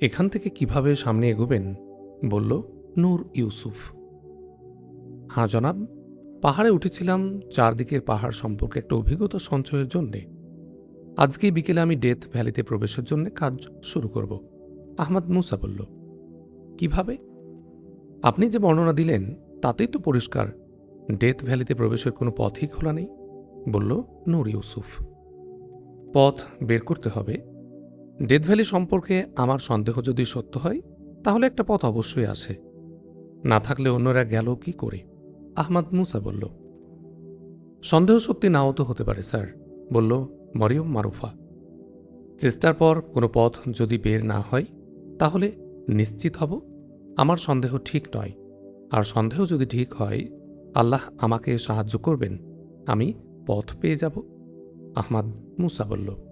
এখান থেকে কীভাবে সামনে এগোবেন? বলল, নূর ইউসুফ। হ্যাঁ জনাব। পাহাড়ে উঠেছিলাম চারদিকের পাহাড় সম্পর্কে একটা অভিজ্ঞতা সঞ্চয়ের জন্যে। আজকে বিকেলে আমি ডেথ ভ্যালিতে প্রবেশের জন্য কাজ শুরু করব। আহমদ মুসা বলল, কীভাবে? আপনি যে বর্ণনা দিলেন, তাতেই তো পরিষ্কার। ডেথ ভ্যালিতে প্রবেশের কোনো পথই খোলা নেই, বলল, নূর ইউসুফ। পথ বের করতে হবে ডেথ ভ্যালি সম্পর্কে আমার সন্দেহ যদি সত্য হয়, তাহলে একটা পথ অবশ্যই আছে। না থাকলে অন্যরা গেল কি করে? আহমদ মুসা বলল, সন্দেহ সত্যি নাও তো হতে পারে, স্যার, বলল মরিয়ম মারুফা। চেষ্টার পর কোনো পথ যদি বের না হয়, তাহলে নিশ্চিত হব আমার সন্দেহ ঠিক নয়। আর সন্দেহ যদি ঠিক হয়, আল্লাহ আমাকে সাহায্য করবেন, আমি পথ পেয়ে যাব। আহমাদ মুসা বলল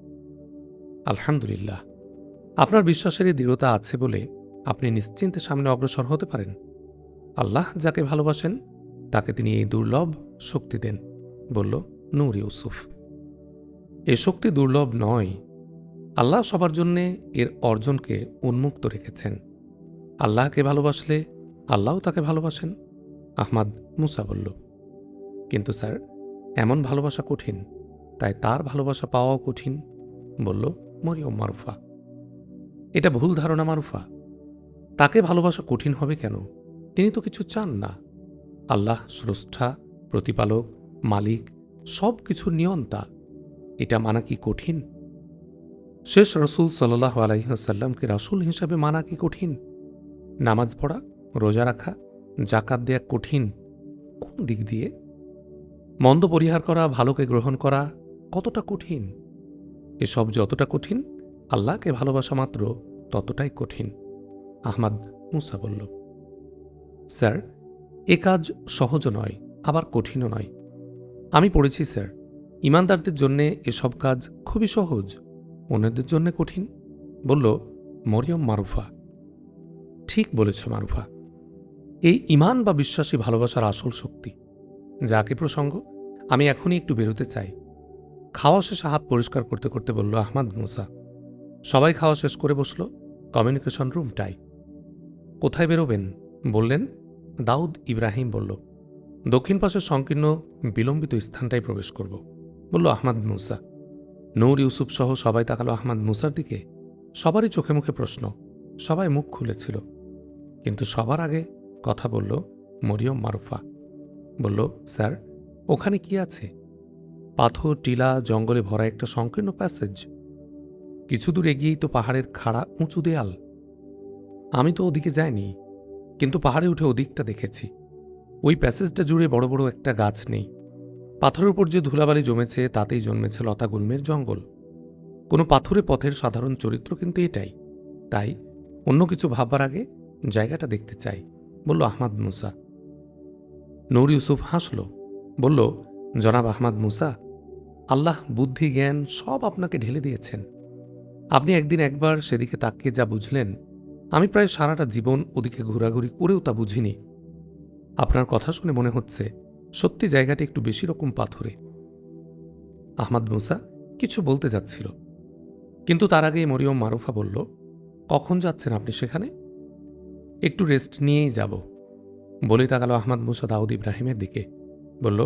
আলহামদুলিল্লাহ। আপনার বিশ্বাসেরই দৃঢ়তা আছে বলে আপনি নিশ্চিন্তে সামনে অগ্রসর হতে পারেন। আল্লাহ যাকে ভালোবাসেন, তাকে তিনি এই দুর্লভ শক্তি দেন, বলল নূর ইউসুফ। এ শক্তি দুর্লভ নয়। আল্লাহ সবার জন্যে এর অর্জনকে উন্মুক্ত রেখেছেন। আল্লাহকে ভালোবাসলে আল্লাহও তাকে ভালোবাসেন, আহমাদ মুসা বলল। কিন্তু স্যার, এমন ভালোবাসা কঠিন, তাই তার ভালোবাসা পাওয়াও কঠিন, বলল মরিয়ম মারুফা। এটা ভুল ধারণা মারুফা। তাকে ভালোবাসা কঠিন হবে কেন? তিনি তো কিছু চান না। আল্লাহ, স্রষ্টা, প্রতিপালক, মালিক সব কিছুর নিয়ন্তা। এটা মানা কি কঠিন? শেষ রসুল সাল্লাহ আলাইসাল্লামকে রাসুল হিসাবে মানা কি কঠিন? নামাজ পড়া, রোজা রাখা জাকাত দেয়া কঠিন? কোন দিক দিয়ে? মন্দ পরিহার করা, ভালোকে গ্রহণ করা কতটা কঠিন? এসব যতটা কঠিন, আল্লাহকে ভালোবাসা মাত্র ততটাই কঠিন, আহমাদ মুসা বলল। স্যার, এ কাজ সহজও নয়, আবার কঠিনও নয়। আমি পড়েছি, স্যার, ইমানদারদের জন্যে এসব কাজ খুবই সহজ, অন্যদের জন্য কঠিন, বলল মরিয়ম মারুফা। ঠিক বলেছ মারুফা। এই ইমান বা বিশ্বাসী ভালোবাসার আসল শক্তি। যাকে প্রসঙ্গ, আমি এখনই একটু বেরোতে চাই। খাওয়া শেষে হাত পরিষ্কার করতে করতে বলল, আহমাদ মুসা। সবাই খাওয়া শেষ করে বসল। কমিউনিকেশন রুমটাই কোথায় বেরোবেন? বললেন। দাউদ ইব্রাহিম বলল, দক্ষিণ পাশের সংকীর্ণ বিলম্বিত স্থানটাই প্রবেশ করব। বলল, আহমাদ মুসা। নূর ইউসুফ সহ সবাই তাকালো আহমাদ মুসার দিকে। সবারই চোখে মুখে প্রশ্ন, সবাই মুখ খুলেছিল। কিন্তু সবার আগে কথা বলল মরিয়ম মারুফা। বলল, স্যার, ওখানে কি আছে? পাথর, টিলা, জঙ্গলে ভরা একটা সংকীর্ণ প্যাসেজ। কিছু দূর এগিয়েই তো পাহাড়ের খাড়া উঁচু দেয়াল। আমি তো ওদিকে যাইনি, কিন্তু পাহাড়ে উঠে ওদিকটা দেখেছি। ওই প্যাসেজটা জুড়ে বড় বড় একটা গাছ নেই। পাথরের উপর যে ধুলাবালি জমেছে, তাতেই জন্মেছে লতাগুল্মের জঙ্গল। কোনো পাথুরে পথের সাধারণ চরিত্র কিন্তু এটাই। তাই অন্য কিছু ভাববার আগে জায়গাটা দেখতে চাই, বলল আহমাদ মুসা। নূর ইউসুফ হাসল, বলল, জনাব আহমাদ মুসা আল্লাহ বুদ্ধি, জ্ঞান সব আপনাকে ঢেলে দিয়েছেন। আপনি একদিন একবার সেদিকে তাকিয়ে যা বুঝলেন, আমি প্রায় সারাটা জীবন ওদিকে ঘোরাঘুরি করেও তা বুঝিনি। আপনার কথা শুনে মনে হচ্ছে সত্যি জায়গাটি একটু বেশি রকম পাথরে। আহমাদ মুসা কিছু বলতে যাচ্ছিল, কিন্তু তার আগে মরিয়ম মারুফা বলল, কখন যাচ্ছেন আপনি সেখানে? একটু রেস্ট নিয়েই যাব। বলে তাকালো আহমাদ মুসা দাউদ ইব্রাহিমের দিকে। বলল,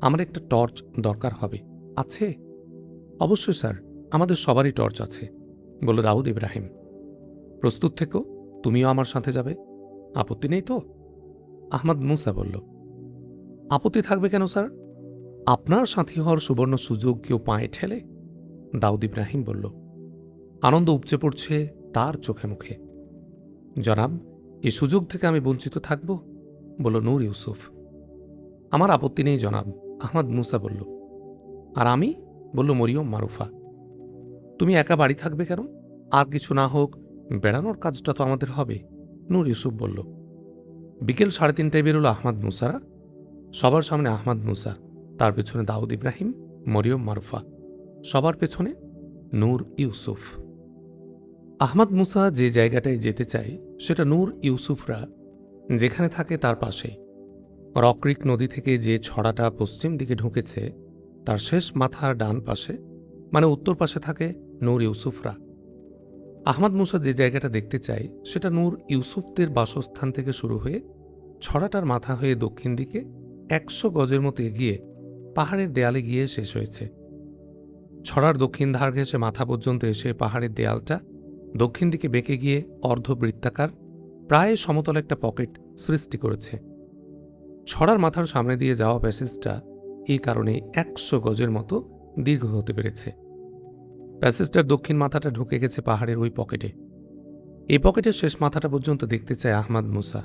আমার একটা টর্চ দরকার হবে। আছে? অবশ্যই, স্যার। আমাদের সবারই টর্চ আছে বলল দাউদ ইব্রাহিম। প্রস্তুত থেকো, তুমিও আমার সাথে যাবে। আপত্তি নেই তো? আহমদ মুসা বলল। আপত্তি থাকবে কেন, স্যার? আপনার সাথী হওয়ার সুবর্ণ সুযোগ কেউ পায়ে ঠেলে? দাউদ ইব্রাহিম বলল। আনন্দ উপচে পড়ছে তার চোখে মুখে। জনাব এই সুযোগ থেকে আমি বঞ্চিত থাকব, বলল নূর ইউসুফ। আমার আপত্তি নেই, জনাব, আহমদ মুসা বলল। আর আমি? বলল মরিয়ম মারুফা। তুমি একা বাড়ি থাকবে কেন? আর কিছু না হোক, বেড়ানোর কাজটা তো আমাদের হবে, নূর ইউসুফ বলল। বিকেল সাড়ে তিনটায় বেরোল আহমাদ মুসারা। সবার সামনে আহমাদ মুসা, তার পেছনে দাউদ ইব্রাহিম, মরিয়ম মারুফা। সবার পেছনে নূর ইউসুফ। আহমাদ মুসা যে জায়গাটায় যেতে চায়, সেটা নূর ইউসুফরা যেখানে থাকে তার পাশেই রকরিক নদী থেকে যে ছড়াটা পশ্চিম দিকে ঢুকেছে তার শেষ মাথার ডান পাশে মানে উত্তর পাশে থাকে নূর ইউসুফরা। আহমদ মুসা যে জায়গাটা দেখতে চাই, সেটা নূর ইউসুফদের বাসস্থান থেকে শুরু হয়ে ছড়াটার মাথা হয়ে দক্ষিণ দিকে একশো গজের মতো এগিয়ে পাহাড়ের দেয়ালে গিয়ে শেষ হয়েছে। ছড়ার দক্ষিণ ধার ঘেঁষে মাথা পর্যন্ত এসে পাহাড়ের দেয়ালটা দক্ষিণ দিকে বেঁকে গিয়ে অর্ধবৃত্তাকার, প্রায় সমতল একটা পকেট সৃষ্টি করেছে। ছড়ার মাথার সামনে দিয়ে যাওয়া প্যাসেজটা এই কারণে একশো গজের মতো দীর্ঘ হতে পেরেছে। প্যাসেজটার দক্ষিণ মাথাটা ঢুকে গেছে পাহাড়ের ওই পকেটে। এই পকেটের শেষ মাথাটা পর্যন্ত দেখতে চায় আহমাদ মুসা,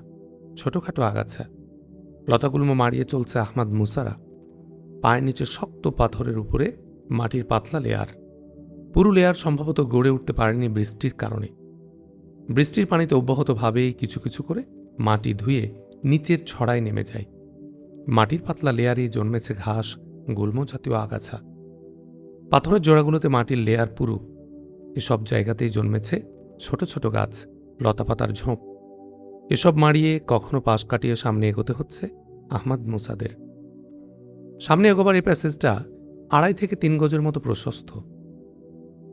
ছোটখাটো আগাছা। লতাগুল্ম মারিয়ে চলছে আহমাদ মুসারা। পায়ের নিচে শক্ত পাথরের উপরে মাটির পাতলা লেয়ার। পুরো লেয়ার সম্ভবত গড়ে উঠতে পারেনি বৃষ্টির কারণে। বৃষ্টির পানিতে অব্যাহতভাবেই কিছু কিছু করে মাটি ধুয়ে নিচের ছড়ায় নেমে যায়। মাটির পাতলা লেয়ারই জন্মেছে ঘাস, গুল্ম জাতীয় আগাছা। পাথরের জোড়াগুলোতে মাটির লেয়ার পুরু। এসব জায়গাতেই জন্মেছে ছোট ছোট গাছ, লতাপাতার ঝোঁপ। এসব মারিয়ে কখনো পাশ কাটিয়ে সামনে এগোতে হচ্ছে আহমদ মুসাদের। সামনে এগোবার এই প্যাসেজটা আড়াই থেকে তিন গজের মতো প্রশস্ত।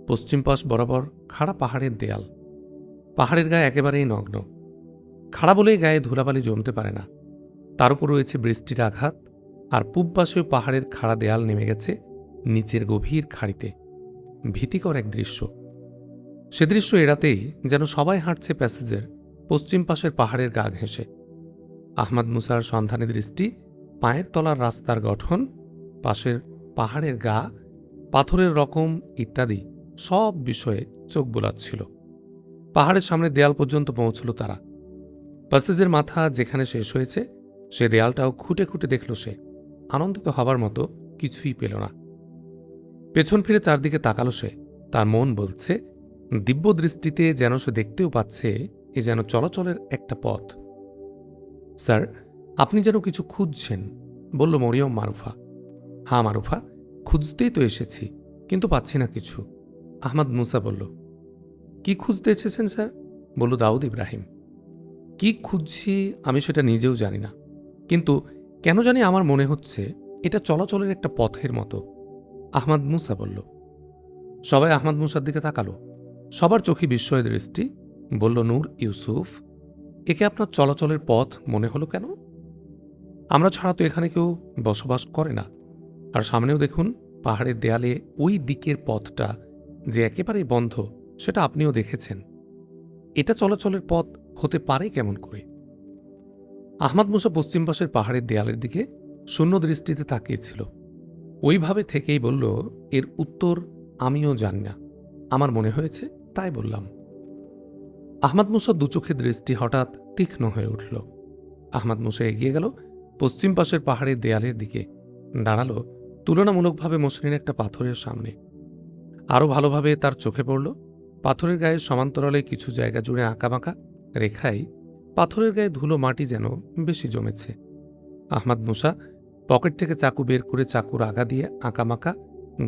পশ্চিম পাশ বরাবর খাড়া পাহাড়ের দেয়াল। পাহাড়ের গায়ে একেবারেই নগ্ন। খাড়া বলেই গায়ে ধুলাবালি জমতে পারে না। তার উপর রয়েছে বৃষ্টির আঘাত, আর পূব পাশেও পাহাড়ের খাড়া দেয়াল নেমে গেছে নিচের গভীর খাড়িতে। ভীতিকর এক দৃশ্য। সে দৃশ্য এড়াতেই যেন সবাই হাঁটছে প্যাসেজের পশ্চিম পাশের পাহাড়ের গা ঘেঁষে। আহমদ মুসার সন্ধানী দৃষ্টি, পায়ের তলার রাস্তার গঠন, পাশের পাহাড়ের গা, পাথরের রকম ইত্যাদি সব বিষয়ে চোখ বোলাচ্ছিল। পাহাড়ের সামনে দেয়াল পর্যন্ত পৌঁছল তারা। প্যাসেজের মাথা যেখানে শেষ হয়েছে সে দেয়ালটাও খুঁটে খুঁটে দেখল সে। আনন্দিত হবার মতো কিছুই পেল না। পেছন ফিরে চারদিকে তাকালো সে। তার মন বলছে দিব্য দৃষ্টিতে যেন সে দেখতেও পাচ্ছে এ যেন চলাচলের একটা পথ। স্যার, আপনি যেন কিছু খুঁজছেন, বলল মরিয়ম মারুফা। হ্যাঁ মারুফা, খুঁজতেই তো এসেছি, কিন্তু পাচ্ছি না কিছু। আহমদ মুসা বলল, কি খুঁজতে এসেছেন, স্যার? বলল দাউদ ইব্রাহিম। কি খুঁজছি আমি সেটা নিজেও জানি না। কিন্তু কেন জানি আমার মনে হচ্ছে এটা চলাচলের একটা পথের মতো। আহমদ মুসা বলল, সবাই আহমদ মুসার দিকে তাকালো। সবার চোখে বিস্ময় দৃষ্টি। বলল, নূর, ইউসুফ, একে আপনার চলাচলের পথ মনে হলো কেন? আমরা ছাড়া তো এখানে কেউ বসবাস করে না। আর সামনেও দেখুন, পাহাড়ের দেয়ালে ওই দিকের পথটা যে একেবারেই বন্ধ, সেটা আপনিও দেখেছেন। এটা চলাচলের পথ হতে পারে কেমন করে? আহমদ মুসা পশ্চিম পাশের পাহাড়ের দেয়ালের দিকে শূন্য দৃষ্টিতে তাকিয়েছিল। ওইভাবে থেকেই বলল, এর উত্তর আমিও জানি না। আমার মনে হয়েছে তাই বললাম। আহমদ মুসার দুচোখে দৃষ্টি হঠাৎ তীক্ষ্ণ হয়ে উঠল। আহমদ মুসা এগিয়ে গেল, পশ্চিম পাশের পাহাড়ের দেয়ালের দিকে। দাঁড়াল, তুলনামূলকভাবে মসৃণ একটা পাথরের সামনে। আরও ভালোভাবে তার চোখে পড়ল। পাথরের গায়ে সমান্তরালে কিছু জায়গা জুড়ে আঁকাবাঁকা রেখায় পাথরের গায়ে ধুলো মাটি যেন বেশি জমেছে। আহমদ মুসা পকেট থেকে চাকু বের করে চাকুর আগা দিয়ে আঁকামাকা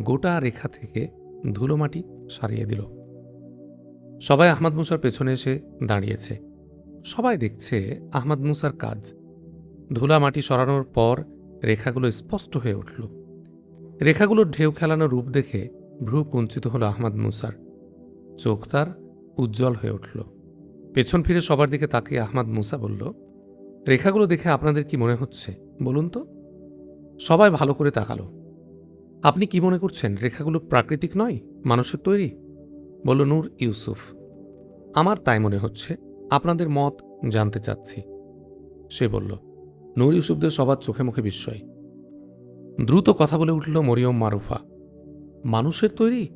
গোটা রেখা থেকে ধুলো মাটি সারিয়ে দিল। সবাই আহমদ মুসার পেছনে এসে দাঁড়িয়েছে। সবাই দেখছে আহমদ মুসার কাজ। ধুলা মাটি সরানোর পর রেখাগুলো স্পষ্ট হয়ে উঠল। রেখাগুলোর ঢেউ খেলানো রূপ দেখে ভ্রু কুঞ্চিত হল আহমদ মুসার। চোখ তার উজ্জ্বল হয়ে উঠল। পেছন ফিরে সবার দিকে তাকিয়ে আহমাদ মুসা বলল, রেখাগুলো দেখে আপনাদের কি মনে হচ্ছে? বলুন তো। সবাই ভালো করে তাকালো। আপনি কি মনে করছেন রেখাগুলো প্রাকৃতিক নয়, মানুষের তৈরি? বলল নূর ইউসুফ। আমার তাই মনে হচ্ছে, আপনাদের মত জানতে চাচ্ছি। সে বলল, নূর ইউসুফদের সবার চোখে মুখে বিস্ময়। দ্রুত কথা বলে উঠল মরিয়ম মারুফা। মানুষের তৈরি?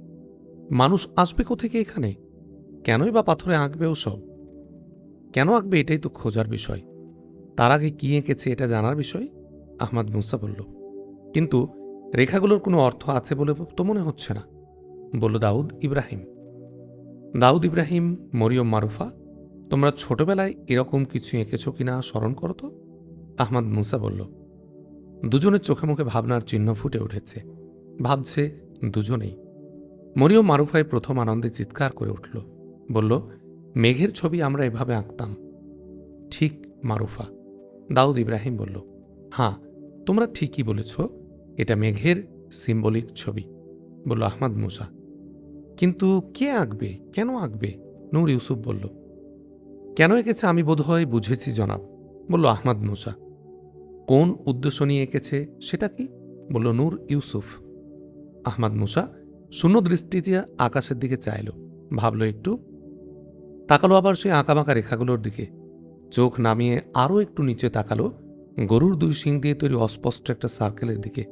মানুষ আসবে কোথেকে এখানে? কেনই বা পাথরে আঁকবে ও সব কেন আঁকবে এটাই তো খোঁজার বিষয়। তার আগে কী এঁকেছে এটা জানার বিষয়? আহমদ মুসা বলল, কিন্তু রেখাগুলোর কোনো অর্থ আছে বলে তো মনে হচ্ছে না। বলল, দাউদ ইব্রাহিম। দাউদ ইব্রাহিম, মরিয়ম মারুফা, তোমরা ছোটবেলায় এরকম কিছু এঁকেছ কিনা স্মরণ করো তো? আহমদ মুসা বলল, দুজনের চোখে মুখে ভাবনার চিহ্ন ফুটে উঠেছে। ভাবছে দুজনেই। মরিয়ম মারুফাই প্রথম আনন্দে চিৎকার করে উঠল, বলল মেঘের ছবি আমরা এভাবে আঁকতাম। ঠিক, মারুফা। দাউদ ইব্রাহিম বলল হ্যাঁ তোমরা ঠিকই বলেছ, এটা মেঘের সিম্বলিক ছবি, বলল আহমদ মুসা। কিন্তু কে আঁকবে? কেন আঁকবে? নূর ইউসুফ বলল, কেন এঁকেছে আমি বোধহয় বুঝেছি, জনাব, বলল আহমদ মুসা। কোন উদ্দেশ্য নিয়ে এঁকেছে সেটা কি? বলল নূর ইউসুফ। আহমদ মুসা শূন্য দৃষ্টিতে আকাশের দিকে চাইল, ভাবল একটু তাকালো আবার সেই আঁকাবাঁকা রেখাগুলোর দিকে। চোখ নামিয়ে আরও একটু নিচে তাকালো গরুর দুই শিং দিয়ে তৈরি অস্পষ্ট একটা সার্কেলের দিকে।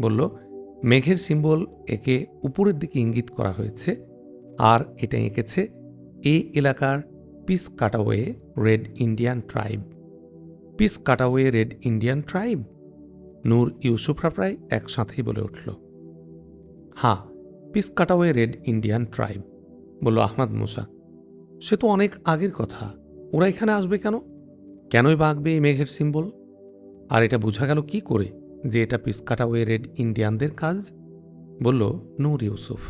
বলল, মেঘের সিম্বল একে উপরের দিকে ইঙ্গিত করা হয়েছে আর এটা এঁকেছে এই এলাকার Piscataway red Indian tribe. Piscataway red Indian tribe? Noor ইউসুফরা প্রায় একসাথেই বলে উঠল। হ্যাঁ Piscataway red Indian tribe, বলল আহমদ মুসা। সে তো অনেক আগের কথা। ওরা এখানে আসবে কেন? কেনই বা আঁকবে এই মেঘের সিম্বল আর এটা বোঝা গেল কি করে যে এটা পিসকাটাওয়ে রেড ইন্ডিয়ানদের কাজ? বলল নূর ইউসুফ।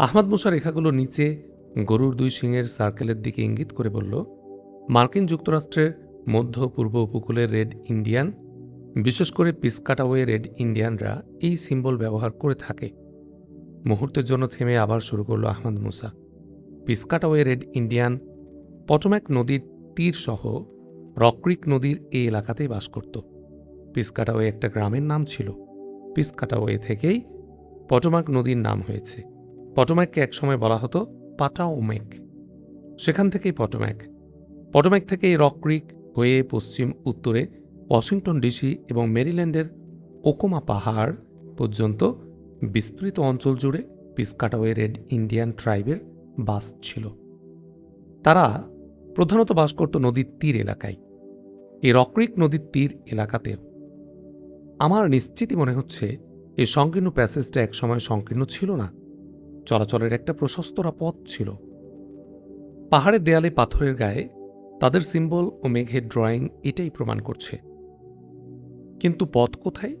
আহমদ মুসা রেখাগুলো নিচে গরুর দুই সিংয়ের সার্কেলের দিকে ইঙ্গিত করে বলল, মার্কিন যুক্তরাষ্ট্রের মধ্য পূর্ব উপকূলের রেড ইন্ডিয়ান, বিশেষ করে পিসকাটাওয়ে রেড ইন্ডিয়ানরা এই সিম্বল ব্যবহার করে থাকে। মুহূর্তের জন্য থেমে আবার শুরু করল Ahmad Musa. Piscataway red Indian Potomac নদীর তীর সহ রক্রিক নদীর এই এলাকাতেই বাস করত। পিসকাটাওয়ে একটা গ্রামের নাম ছিল। পিসকাটাওয়ে থেকেই পটমাক নদীর নাম হয়েছে। পটম্যাককে একসময় বলা হতো পাটাওমেক সেখান থেকেই পটম্যাক। পটম্যাক থেকেই রক্রিক হয়ে পশ্চিম উত্তরে ওয়াশিংটন ডিসি এবং মেরিল্যান্ডের ওকোমা পাহাড় পর্যন্ত বিস্তৃত অঞ্চল জুড়ে পিসকাটাওয়ে রেড ইন্ডিয়ান ট্রাইবের বাস ছিল। তারা প্রধানত বাস করত নদীর তীর এলাকায়। এই রক্রিক নদীর তীর এলাকাতেও। আমার নিশ্চিতই মনে হচ্ছে এই সংকীর্ণ প্যাসেজটা একসময় সংকীর্ণ ছিল না। চলাচলের একটা প্রশস্তরা পথ ছিল। পাহাড়ের দেয়ালে পাথরের গায়ে তাদের সিম্বল ও মেঘের ড্রয়িং এটাই প্রমাণ করছে। কিন্তু পথ কোথায়?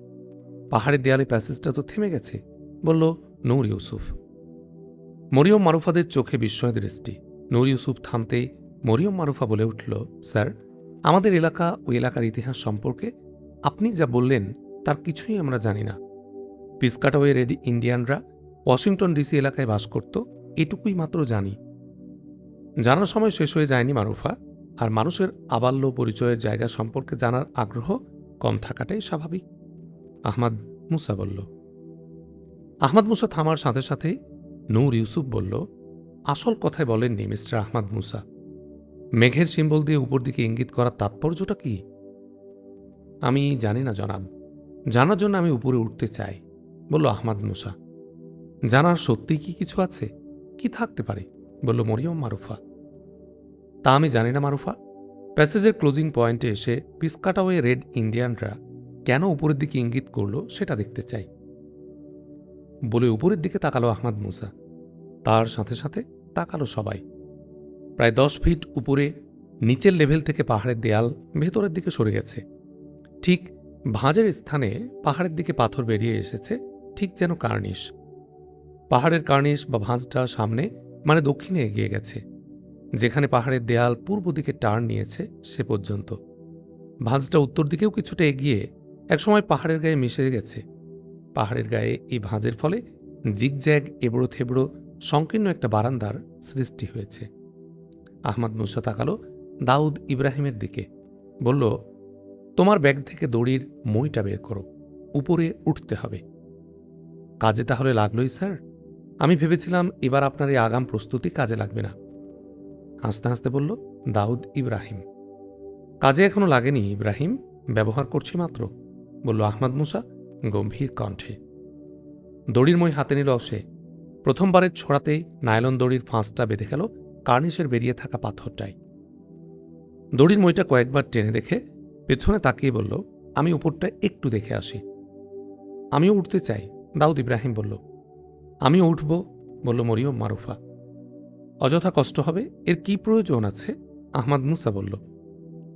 পাহাড়ের দেয়ালে প্যাসেজটা তো থেমে গেছে, বলল নূর ইউসুফ। মরিয়ম মারুফাদের চোখে বিস্ময় দৃষ্টি নূর ইউসুফ থামতেই মরিয়ম মারুফা বলে উঠল, স্যার, আমাদের এলাকা ও এলাকার ইতিহাস সম্পর্কে আপনি যা বললেন, তার কিছুই আমরা জানি না। পিসকাটাওয়ে রেডি ইন্ডিয়ানরা ওয়াশিংটন ডিসি এলাকায় বাস করত, এটুকুই মাত্র জানি। জানার সময় শেষ হয়ে যায়নি মারুফা, আর মানুষের আবাল্য পরিচয়ের জায়গা সম্পর্কে জানার আগ্রহ কম থাকাটাই স্বাভাবিক। আহমাদ মুসা বলল। আহমদ মুসা থামার সাথে সাথে নূর ইউসুফ বলল, আসল কথায় বলেননি মিস্টার আহমদ মুসা। মেঘের সিম্বল দিয়ে উপর দিকে ইঙ্গিত করার তাৎপর্যটা কি? আমি জানি না, জনাব। জানার জন্য আমি উপরে উঠতে চাই, বলল আহমদ মুসা। জানার সত্যিই কি কিছু আছে? কি থাকতে পারে? বলল মরিয়ম মারুফা। তা আমি জানি না মারুফা। প্যাসেজের ক্লোজিং পয়েন্টে এসে পিসকাটাওয়ে রেড ইন্ডিয়ানরা কেন উপরের দিকে ইঙ্গিত করল সেটা দেখতে চাই। বলে উপরের দিকে তাকালো আহমদ মুসা। তার সাথে সাথে তাকালো সবাই। প্রায় দশ ফিট উপরে, নিচের লেভেল থেকে পাহাড়ের দেয়াল ভেতরের দিকে সরে গেছে। ঠিক ভাঁজের স্থানে পাহাড়ের দিকে পাথর বেরিয়ে এসেছে, ঠিক যেন কার্নিশ। পাহাড়ের কার্নিশ বা ভাঁজটা সামনে মানে দক্ষিণে এগিয়ে গেছে। যেখানে পাহাড়ের দেয়াল পূর্ব দিকে টার্ন নিয়েছে, সে পর্যন্ত। ভাঁজটা উত্তর দিকেও কিছুটা এগিয়ে, একসময় পাহাড়ের গায়ে মিশে গেছে। পাহাড়ের গায়ে এই ভাঁজের ফলে জিগজ্যাগ এবড়ো থেবড়ো সংকীর্ণ একটা বারান্দার সৃষ্টি হয়েছে। আহমদ মুসা তাকালো দাউদ ইব্রাহিমের দিকে। বলল তোমার ব্যাগ থেকে দড়ির মই,টা বের করো উপরে উঠতে হবে। কাজে তাহলে লাগলোই স্যার। আমি ভেবেছিলাম এবার আপনার এই আগাম প্রস্তুতি কাজে লাগবে না। হাসতে হাসতে বলল দাউদ ইব্রাহিম। কাজে এখনও লাগেনি ইব্রাহিম ব্যবহার করছি মাত্র বলল আহমদ মুসা গম্ভীর কণ্ঠে। দড়ির মই হাতে নিল সে। প্রথমবারের ছড়াতেই নায়লন দড়ির ফাঁসটা বেঁধে গেল কার্নিশের বেরিয়ে থাকা পাথরটায়। দড়ির মইটা কয়েকবার টেনে দেখে পেছনে তাকিয়ে বলল, আমি উপরটা একটু দেখে আসি। আমিও উঠতে চাই, দাউদ ইব্রাহিম বলল। আমিও উঠব, বলল মরিয়ম মারুফা। অযথা কষ্ট হবে? এর কি প্রয়োজন আছে? আহমাদ মুসা বলল।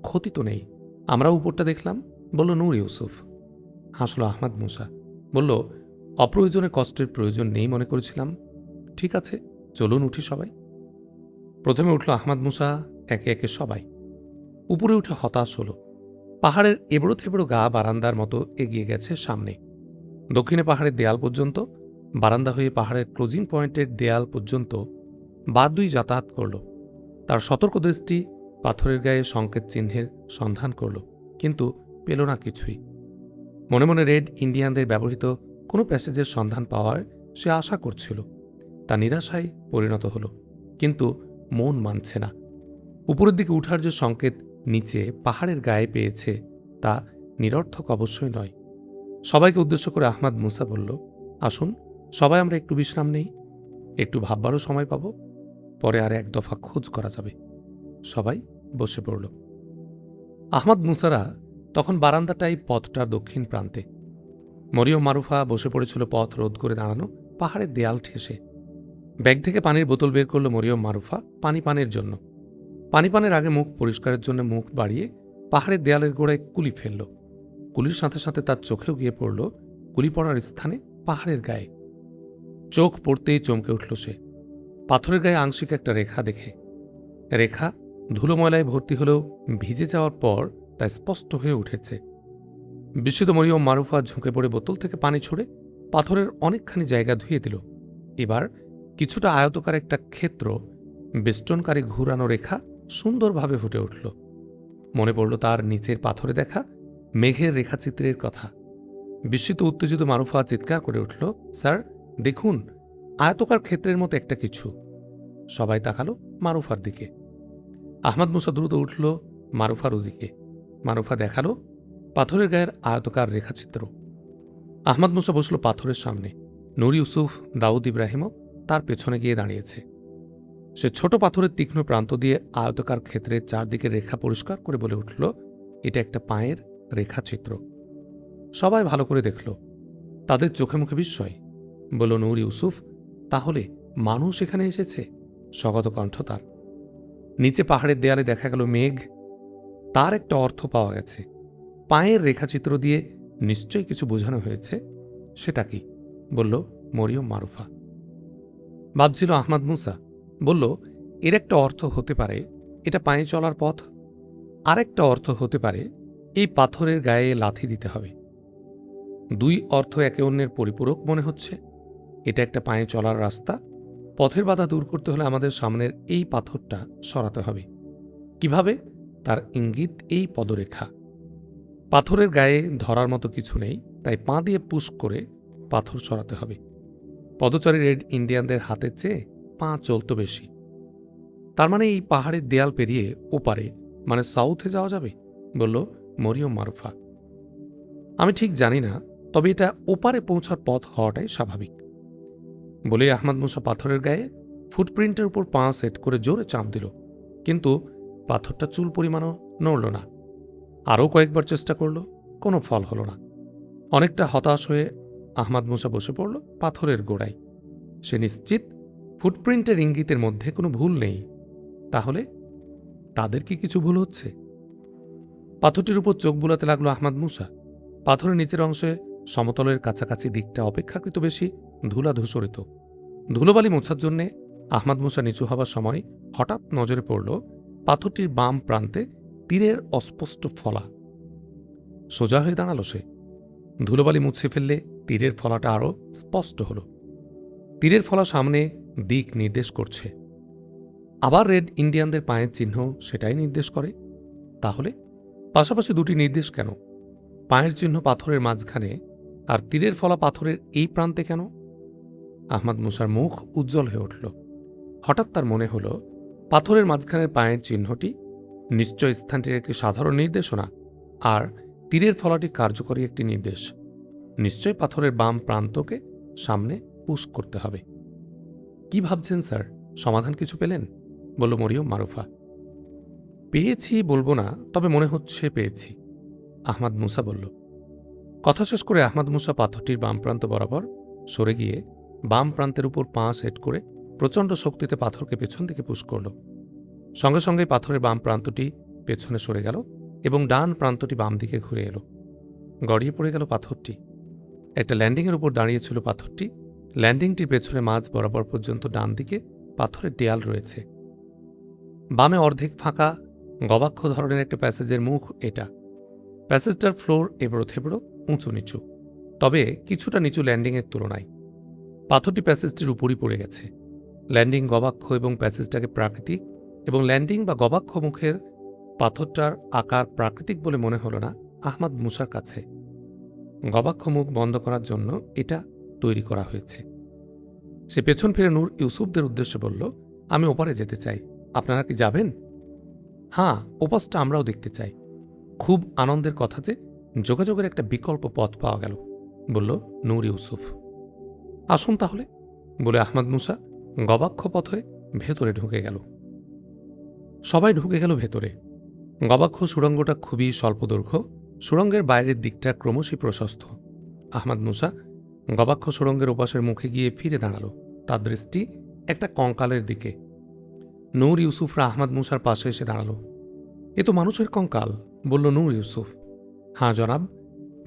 ক্ষতি তো নেই। আমরা উপরটা দেখলাম, বলল নূর ইউসুফ। হাসল আহমাদ মুসা। বলল, অপ্রয়োজনে কষ্টের প্রয়োজন নেই মনে করেছিলাম। ঠিক আছে, চলুন উঠি সবাই। প্রথমে উঠল আহমাদ মুসা, একে একে সবাই। উপরে উঠে হতাশ হল। পাহাড়ের এবড়ো থেবড়ো গা বারান্দার মতো এগিয়ে গেছে সামনে। দক্ষিণে পাহাড়ের দেয়াল পর্যন্ত, বারান্দা হয়ে পাহাড়ের ক্লোজিং পয়েন্টের দেয়াল পর্যন্ত বাদ দুই যাতায়াত করল। তার সতর্ক দৃষ্টি পাথরের গায়ে সংকেত চিহ্নের সন্ধান করল, কিন্তু পেল না কিছুই। মনে মনে রেড ইন্ডিয়ানদের ব্যবহৃত কোনো প্যাসেজের সন্ধান পাওয়ার সে আশা করছিল। তা নিরাশায় পরিণত হল, কিন্তু মন মানছে না। উপরের দিকে উঠার যে সংকেত নিচে পাহাড়ের গায়ে পেয়েছে, তা নিরর্থক অবশ্যই নয়। সবাইকে উদ্দেশ্য করে আহমাদ মুসা বলল, আসুন, সবাই আমরা একটু বিশ্রাম নেই। একটু ভাববারও সময় পাব। পরে আর এক দফা খোঁজ করা যাবে। সবাই বসে পড়ল। আহমদ মুসারা তখন বারান্দাটাই পথটার দক্ষিণ প্রান্তে। মরিয়ম মারুফা বসে পড়েছিল পথ রোধ করে দাঁড়ানো পাহাড়ের দেয়াল ঠেসে। ব্যাগ থেকে পানির বোতল বের করল মরিয়ম মারুফা পানি পানের জন্য। পানি পানের আগে মুখ পরিষ্কারের জন্য মুখ বাড়িয়ে পাহাড়ের দেয়ালের গোড়ায় কুলি ফেলল। কুলির সাথে সাথে তার চোখেও গিয়ে পড়ল কুলি পড়ার স্থানে পাহাড়ের গায়ে। চোখ পড়তেই চমকে উঠল সে। পাথরের গায়ে আংশিক একটা রেখা দেখে। রেখা ধুলো ময়লায় ভর্তি হলেও ভিজে যাওয়ার পর তা স্পষ্ট হয়ে উঠেছে। বিশুদ্ধ মরিয়ম মারুফা ঝুঁকে পড়ে বোতল থেকে পানি ছড়ে পাথরের অনেকখানি জায়গা ধুয়ে দিল। এবার কিছুটা আয়তকার একটা ক্ষেত্র, বেষ্টনকারী ঘুরানো রেখা সুন্দরভাবে ফুটে উঠল। মনে পড়ল তার নিচের পাথরে দেখা মেঘের রেখাচিত্রের কথা। বিস্মিত উত্তেজিত মারুফা চিৎকার করে উঠল, স্যার, দেখুন, আয়তকার ক্ষেত্রের মতো একটা কিছু। সবাই তাকালো মারুফার দিকে। আহমদ মুসা দ্রুত উঠল মারুফার ওদিকে। মারুফা দেখাল পাথরের গায়ের আয়তকার রেখাচিত্র। আহমদ মুসা বসল পাথরের সামনে। নুর ইউসুফ, দাউদ ইব্রাহিমও তার পেছনে গিয়ে দাঁড়িয়েছে। সে ছোট পাথরের তীক্ষ্ণ প্রান্ত দিয়ে আয়তকার ক্ষেত্রে চারদিকে রেখা পরিষ্কার করে বলে উঠল, এটা একটা পায়ের রেখাচিত্র। সবাই ভালো করে দেখল। তাদের চোখে মুখে বিস্ময়। বলল, নূর ইউসুফ, তাহলে মানুষ এখানে এসেছে? স্বগত কণ্ঠ তার। নিচে পাহাড়ের দেয়ালে দেখা গেল মেঘ তার একটা অর্থ পাওয়া গেছে। পায়ের রেখাচিত্র দিয়ে নিশ্চয়ই কিছু বোঝানো হয়েছে। সেটা কি? বলল মরিয়ম মারুফা। ভাবছিল আহমাদ মুসা। বলল, এর একটা অর্থ হতে পারে, এটা পায়ে চলার পথ। আরেকটা অর্থ হতে পারে, এই পাথরের গায়ে লাথি দিতে হবে। দুই অর্থ একে অন্যের পরিপূরক মনে হচ্ছে। এটা একটা পায়ে চলার রাস্তা। পথের বাধা দূর করতে হলে আমাদের সামনের এই পাথরটা সরাতে হবে। কীভাবে? তার ইঙ্গিত এই পদরেখা। পাথরের গায়ে ধরার মতো কিছু নেই, তাই পা দিয়ে পুশ করে পাথর সরাতে হবে। পদচারী রেড ইন্ডিয়ানদের হাতের চেয়ে পা চলত বেশি। তার মানে এই পাহাড়ের দেয়াল পেরিয়ে ওপারে মানে সাউথে যাওয়া যাবে? বলল মরিয়ম মারুফা। আমি ঠিক জানি না, তবে এটা ওপারে পৌঁছার পথ হওয়াটাই স্বাভাবিক। বলে আহমদ মুসা পাথরের গায়ে ফুটপ্রিন্টের উপর পা সেট করে জোরে চাপ দিল। কিন্তু পাথরটা চুল পরিমাণও নড়ল না। আরও কয়েকবার চেষ্টা করল, কোনো ফল হলো না। অনেকটা হতাশ হয়ে আহমাদ মুসা বসে পড়ল পাথরের গোড়ায়। সে নিশ্চিত ফুটপ্রিন্টের ইঙ্গিতের মধ্যে কোনো ভুল নেই। তাহলে তাদের কি কিছু ভুল হচ্ছে? পাথরটির উপর চোখ বুলাতে লাগল আহমাদ মুসা। পাথরের নিচের অংশে সমতলের কাছাকাছি দিকটা অপেক্ষাকৃত বেশি ধুলা ধূসরিত ধুলোবালি মোছার জন্যে আহমাদ মুসা নিচু হবার সময় হঠাৎ নজরে পড়ল পাথরটির বাম প্রান্তে তীরের অস্পষ্ট ফলা। সোজা হয়ে দাঁড়াল সে। ধুলোবালি মুছে ফেললে তীরের ফলাটা আরও স্পষ্ট হল। তীরের ফলা সামনে দিক নির্দেশ করছে। আবার রেড ইন্ডিয়ানদের পায়ের চিহ্ন সেটাই নির্দেশ করে। তাহলে পাশাপাশি দুটি নির্দেশ কেন? পায়ের চিহ্ন পাথরের মাঝখানে আর তীরের ফলা পাথরের এই প্রান্তে কেন? আহমদ মুসার মুখ উজ্জ্বল হয়ে উঠল। হঠাৎ তার মনে হল পাথরের মাঝখানের পায়ের চিহ্নটি নিশ্চয় স্থানটির একটি সাধারণ নির্দেশনা, আর তীরের ফলাটি কার্যকরী একটি নির্দেশ। নিশ্চয় পাথরের বাম প্রান্তকে সামনে পুশ করতে হবে। কি ভাবছেন, স্যার? সমাধান কিছু পেলেন? বলল মরিয়ম মারুফা। পেয়েছি বলব না, তবে মনে হচ্ছে পেয়েছি। আহমাদ মুসা বলল। কথা শেষ করে আহমাদ মুসা পাথরটির বাম প্রান্ত বরাবর সরে গিয়ে বাম প্রান্তের উপর পা সেট করে প্রচণ্ড শক্তিতে পাথরকে পেছন দিকে পুশ করল। সঙ্গে সঙ্গে পাথরের বাম প্রান্তটি পেছনে সরে গেল এবং ডান প্রান্তটি বাম দিকে ঘুরে এলো। গড়িয়ে পড়ে গেল পাথরটি। একটা ল্যান্ডিংয়ের উপর দাঁড়িয়েছিল পাথরটি। ল্যান্ডিংটির পেছনে মাঝ বরাবর পর্যন্ত ডান দিকে পাথরের দেয়াল রয়েছে। বামে অর্ধেক ফাঁকা, গবাক্ষ ধরনের একটা প্যাসেজের মুখ এটা। প্যাসেজটার ফ্লোর এবড়ো থেবড়ো, উঁচু নিচু। তবে কিছুটা নিচু ল্যান্ডিংয়ের তুলনায়। পাথরটি প্যাসেজটির উপরই পড়ে গেছে। ল্যান্ডিং গবাক্ষ এবং প্যাসেজটাকে প্রাকৃতিক এবং ল্যান্ডিং বা গবাক্ষ মুখের পাথরটার আকার প্রাকৃতিক বলে মনে হলো না আহমাদ মুসার কাছে। গবাক্ষ মুখ বন্ধ করার জন্য এটা তৈরি করা হয়েছে। সে পেছন ফিরে নূর ইউসুফদের উদ্দেশ্যে বলল, আমি ওপারে যেতে চাই। আপনারা কি যাবেন? হ্যাঁ ওপাসটা আমরাও দেখতে চাই। খুব আনন্দের কথা যে যোগাযোগের একটা বিকল্প পথ পাওয়া গেল, বলল নূর ইউসুফ। আসুন তাহলে, বলে আহমদ মুসা গবাক্ষ পথে ভেতরে ঢুকে গেল। সবাই ঢুকে গেল ভেতরে। গবাক্ষ সুড়ঙ্গটা খুবই স্বল্প দৈর্ঘ্য সুড়ঙ্গের বাইরের দিকটা ক্রমশই প্রশস্ত। আহমদ মুসা গবাক্ষ সুড়ঙ্গের ওপাশের মুখে গিয়ে ফিরে দাঁড়াল। তার দৃষ্টি একটা কঙ্কালের দিকে। নূর ইউসুফরা আহমদ মুসার পাশে এসে দাঁড়াল। এ তো মানুষের কঙ্কাল বলল নূর ইউসুফ। হাঁ জনাব,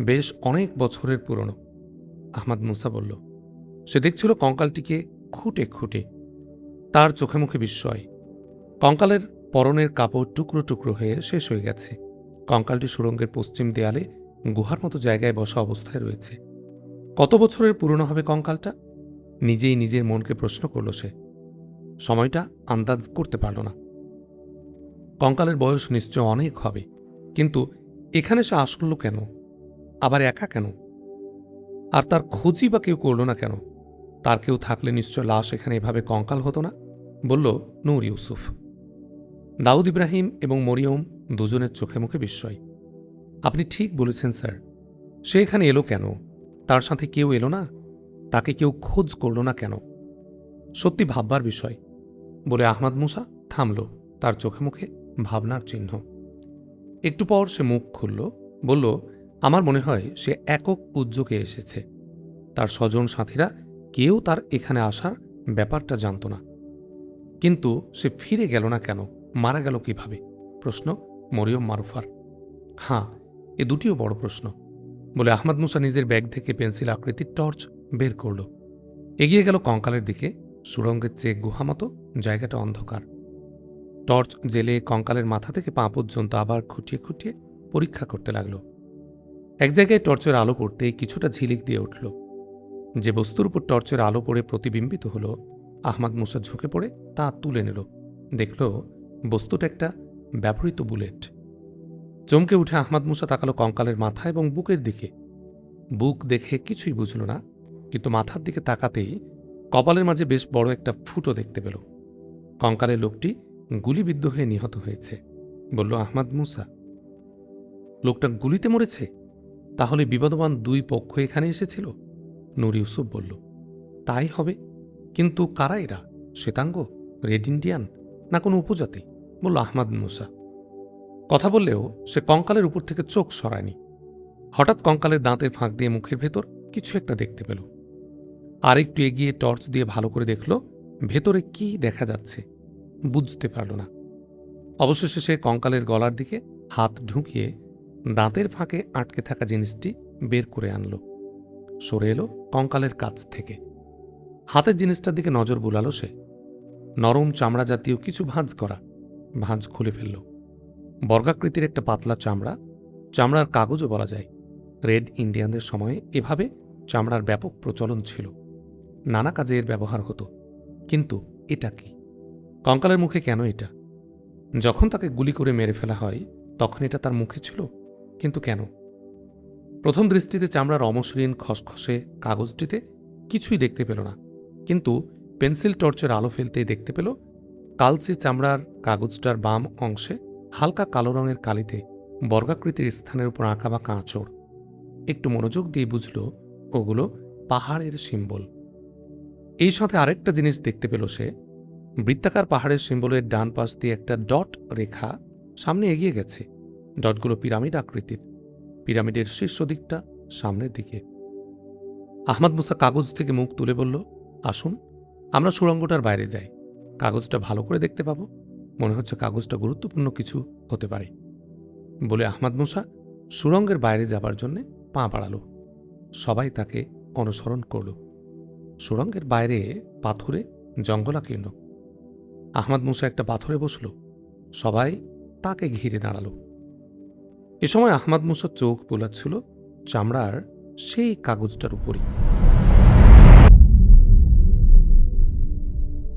বেশ অনেক বছরের পুরনো আহমদ মুসা বলল। সে দেখছিল কঙ্কালটিকে খুঁটে খুঁটে। তার চোখে মুখে বিস্ময়। কঙ্কালের পরনের কাপড় টুকরো টুকরো হয়ে শেষ হয়ে গেছে। কঙ্কালটি সুড়ঙ্গের পশ্চিম দেয়ালে গুহার মতো জায়গায় বসা অবস্থায় রয়েছে। কত বছরের পুরনো হবে কঙ্কালটা? নিজেই নিজের মনকে প্রশ্ন করল সে। সময়টা আন্দাজ করতে পারল না। কঙ্কালের বয়স নিশ্চয় অনেক হবে। কিন্তু এখানে সে আসলো কেন? আবার একা কেন? আর তার খোঁজই বা কেউ করল না কেন? তার কেউ থাকলে নিশ্চয় লাশ এখানে এভাবে কঙ্কাল হতো না? বলল, নূর ইউসুফ। দাউদ ইব্রাহিম এবং মরিয়ম দুজনের চোখে মুখে বিস্ময়। আপনি ঠিক বলেছেন, স্যার। সে এখানে এলো কেন? তার সাথে কেউ এলো না? তাকে কেউ খোঁজ করল না কেন? সত্যি ভাববার বিষয়। বলে আহমাদ মুসা থামল, তার চোখে মুখে ভাবনার চিহ্ন। একটু পর সে মুখ খুলল, বলল, আমার মনে হয় সে একক উদ্যোগে এসেছে। তার স্বজন সাথীরা কেউ তার এখানে আসার ব্যাপারটা জানত না। কিন্তু সে ফিরে গেল না কেন? মারা গেল কীভাবে? প্রশ্ন মরিয়ম মারুফার। হ্যাঁ এ দুটিও বড় প্রশ্ন। বলে আহমদ মুসা নিজের ব্যাগ থেকে পেন্সিল আকৃতির টর্চ বের করল। এগিয়ে গেল কঙ্কালের দিকে। সুরঙ্গের চেয়ে গুহা মতো জায়গাটা অন্ধকার। টর্চ জেলে কঙ্কালের মাথা থেকে পা পর্যন্ত আবার খুঁটিয়ে খুঁটিয়ে পরীক্ষা করতে লাগল। এক জায়গায় টর্চের আলো পড়তেই কিছুটা ঝিলিক দিয়ে উঠল। যে বস্তুর উপর টর্চের আলো পড়ে প্রতিবিম্বিত হল, আহমাদ মুসা ঝুঁকে পড়ে তা তুলে নিল। দেখল, বস্তুটা একটা ব্যবহৃত বুলেট। চমকে উঠে আহমাদ মুসা তাকালো কঙ্কালের মাথা এবং বুকের দিকে। বুক দেখে কিছুই বুঝল না, কিন্তু মাথার দিকে তাকাতেই কপালের মাঝে বেশ বড় একটা ফুটো দেখতে পেল। কঙ্কালের লোকটি গুলিবিদ্ধ হয়ে নিহত হয়েছে। বলল, আহমাদ মুসা, লোকটা গুলিতে মরেছে? তাহলে বিবাদমান দুই পক্ষ এখানে এসেছিল? নুর ইউসুফ বলল, তাই হবে। কিন্তু কারা এরা? শ্বেতাঙ্গ? Red Indian? না কোনো উপজাতি? বলল আহমাদ মুসা। কথা বললেও সে কঙ্কালের উপর থেকে চোখ সরায়নি। হঠাৎ কঙ্কালের দাঁতের ফাঁক দিয়ে মুখের ভেতর কিছু একটা দেখতে পেল। আর একটু এগিয়ে টর্চ দিয়ে ভালো করে দেখল, ভেতরে কি দেখা যাচ্ছে বুঝতে পারল না। অবশেষে সে কঙ্কালের গলার দিকে হাত ঢুকিয়ে দাঁতের ফাঁকে আটকে থাকা জিনিসটি বের করে আনল। সরে এলো কঙ্কালের কাছ থেকে। হাতের জিনিসটার দিকে নজর বুলালো সে। নরম চামড়া জাতীয় কিছু ভাঁজ করা, ভাঁজ খুলে ফেলল। বর্গাকৃতির একটা পাতলা চামড়া, চামড়ার কাগজও বলা যায়। রেড ইন্ডিয়ানদের সময়ে এভাবে চামড়ার ব্যাপক প্রচলন ছিল। নানা কাজে এর ব্যবহার হতো। কিন্তু এটা কি? কঙ্কালের মুখে কেন এটা? যখন তাকে গুলি করে মেরে ফেলা হয়, তখন এটা তার মুখে ছিল? কিন্তু কেন? প্রথম দৃষ্টিতে চামড়ার অমসৃণ খসখসে কাগজটিতে কিছুই দেখতে পেল না। কিন্তু পেন্সিল টর্চের আলো ফেলতেই দেখতে পেল, কালচে চামড়ার কাগজটার বাম অংশে হালকা কালো রঙের কালিতে বর্গাকৃতির স্থানের উপর আঁকা বাঁকা আঁচড়। একটু মনোযোগ দিয়ে বুঝল, ওগুলো পাহাড়ের সিম্বল। এই সাথে আরেকটা জিনিস দেখতে পেল সে, বৃত্তাকার পাহাড়ের সিম্বলের ডান পাশ দিয়ে একটা ডট রেখা সামনে এগিয়ে গেছে। ডটগুলো পিরামিড আকৃতির। পিরামিডের শীর্ষ দিকটা সামনের দিকে। আহমদ মুসা কাগজ থেকে মুখ তুলে বলল, আসুন, আমরা সুড়ঙ্গটার বাইরে যাই। কাগজটা ভালো করে দেখতে পাবো। মনে হচ্ছে কাগজটা গুরুত্বপূর্ণ কিছু হতে পারে। বলে আহমদ মুসা সুড়ঙ্গের বাইরে যাবার জন্যে পা বাড়ালো। সবাই তাকে অনুসরণ করল। সুড়ঙ্গের বাইরে পাথরে জঙ্গলাকীর্ণ আহমদ মুসা একটা পাথরে বসল। সবাই তাকে ঘিরে দাঁড়াল। এ সময় আহমাদ মুসার চোখ বোলাচ্ছিল চামড়ার সেই কাগজটার উপরই।